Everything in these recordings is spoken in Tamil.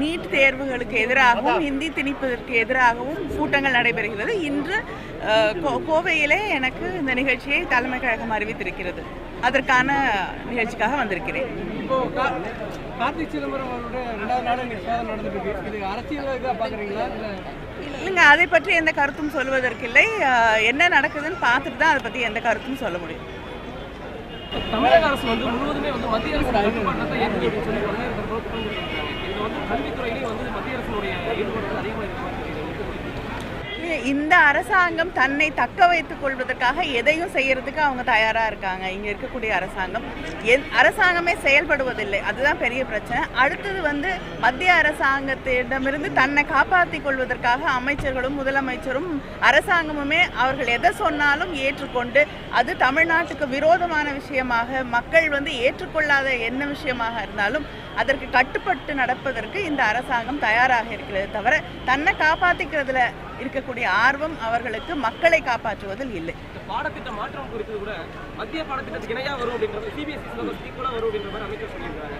நீட் தேர்வுகளுக்கு எதிராகவும் ஹிந்தி திணிப்பதற்கு எதிராகவும் கூட்டங்கள் நடைபெறுகிறது. இன்று கோவையிலே எனக்கு இந்த நிகழ்ச்சியை தலைமை கழகம் அறிவித்திருக்கிறது. அதற்கான நிகழ்ச்சிக்காக வந்திருக்கிறேன். கார்த்திக் சிதம்பரம் அவரோட ரெண்டாவது நாள் இன்னைக்கு சோதனை நடந்துட்டு இருக்கு. இது அரசியல் இதாக பாக்குறீங்களா? இல்ல இல்லைங்க அதை பற்றி எந்த கருத்தும் சொல்வதற்கில்லை. என்ன நடக்குதுன்னு பார்த்துட்டு தான் அதை பற்றி எந்த கருத்தும் சொல்ல முடியும். தமிழக அரசு வந்து முழுவதுமே வந்து மத்திய அரசு கட்டுப்பாட்டத்தை ஏற்று அப்படின்னு சொல்லி ஒன்னே இருக்கிற குழப்பம் இருக்காங்க இதுல வந்து கல்வித்துறையிலேயே வந்து மத்திய அரசினுடைய ஈடுபாடு அதிகமாக இருக்க மாதிரி இந்த அரசாங்கம் தன்னை தக்க வைத்துக் கொள்வதற்காக எதையும் செய்யறதுக்கு அவங்க தயாரா இருக்காங்க. இங்க இருக்கக்கூடிய அரசாங்கம். என்- அரசாங்கமே செயல்படுவதில்லை. அதுதான் பெரிய பிரச்சனை. அடுத்தது வந்து மத்திய அரசாங்கத்திடமிருந்து தன்னை காப்பாற்றிக் கொள்வதற்காக அமைச்சர்களும் முதலமைச்சரும் அரசாங்கமுமே அவர்கள் எதை சொன்னாலும் ஏற்றுக்கொண்டு அது தமிழ்நாட்டுக்கு விரோதமான விஷயமாக மக்கள் வந்து ஏற்றுக்கொள்ளாத என்ன விஷயமாக இருந்தாலும் அதற்கு கட்டுப்பட்டு நடப்பதற்கு இந்த அரசாங்கம் தயாராக இருக்கிறது தவிர தன்னை காப்பாற்றிக்கிறதுல இருக்கக்கூடிய ஆர்வம் அவர்களுக்கு மக்களை காப்பாற்றுவதில் இல்லை. பாடத்திட்ட மாற்றம் குறித்து கூட மத்திய பாடத்திட்டத்துக்கு இணையா வரும் அப்படின்றது சிபிஎஸ்சி சிலபஸ் வரும் அப்படின்ற மாதிரி அமைச்சர் சொல்லியிருக்காங்க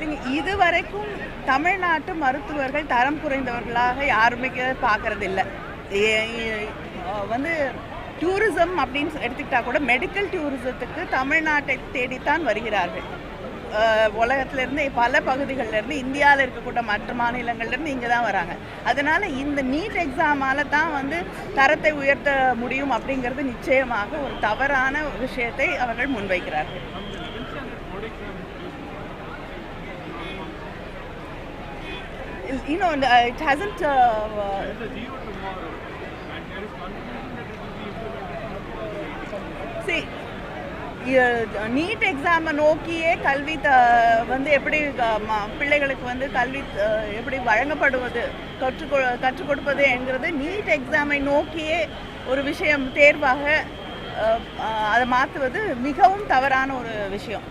நீங்க இதுவரைக்கும் தமிழ்நாட்டு மருத்துவர்கள் தரம் குறைந்தவர்களாக யாருமே பார்க்கறது இல்லை வந்து டூரிசம் அப்படின்னு எடுத்துக்கிட்டா கூட மெடிக்கல் டூரிசத்துக்கு தமிழ்நாட்டை தேடித்தான் வருகிறார்கள். உலகத்துலேருந்து பல பகுதிகளிலிருந்து இந்தியாவில் இருக்கக்கூடிய மற்ற மாநிலங்கள்லேருந்து இங்கே தான் வராங்க அதனால் இந்த நீட் எக்ஸாமால தான் வந்து தரத்தை உயர்த்த முடியும் அப்படிங்கிறது நிச்சயமாக ஒரு தவறான விஷயத்தை அவர்கள் முன்வைக்கிறார்கள் you know, uh, it hasn't. Uh, uh see, NEET எக்ஸாமை நோக்கியே கல்வி த வந்து எப்படி க- பிள்ளைகளுக்கு வந்து கல்வி எப்படி வழங்கப்படுவது கற்றுக் கற்றுக் கொடுப்பது என்கிறது நீட் எக்ஸாமை நோக்கியே ஒரு விஷயம் தேர்வாக அதை மாற்றுவது மிகவும் தவறான ஒரு விஷயம்.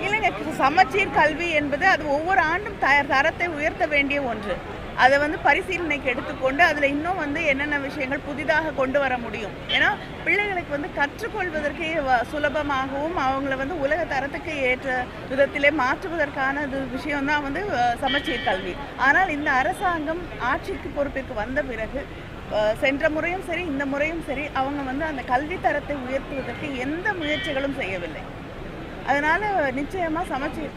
இல்லைங்க சமச்சீர் கல்வி என்பது அது ஒவ்வொரு ஆண்டும் த தரத்தை உயர்த்த வேண்டிய ஒன்று. அதை வந்து பரிசீலனைக்கு எடுத்துக்கொண்டு அதில் இன்னும் வந்து என்னென்ன விஷயங்கள் புதிதாக கொண்டு வர முடியும். ஏன்னா பிள்ளைகளுக்கு வந்து கற்றுக்கொள்வதற்கே வ- சுலபமாகவும் அவங்கள வந்து உலக தரத்துக்கு ஏற்ற விதத்திலே மாற்றுவதற்கான இது விஷயம்தான் வந்து சமச்சீர் கல்வி. ஆனால் இந்த அரசாங்கம் ஆட்சிக்கு பொறுப்பிற்கு வந்த பிறகு சென்ற முறையும் சரி இந்த முறையும் சரி அவங்க வந்து அந்த கல்வி தரத்தை உயர்த்துவதற்கு எந்த முயற்சிகளும் செய்யவில்லை. அதனால நிச்சயமா சமச்சீர்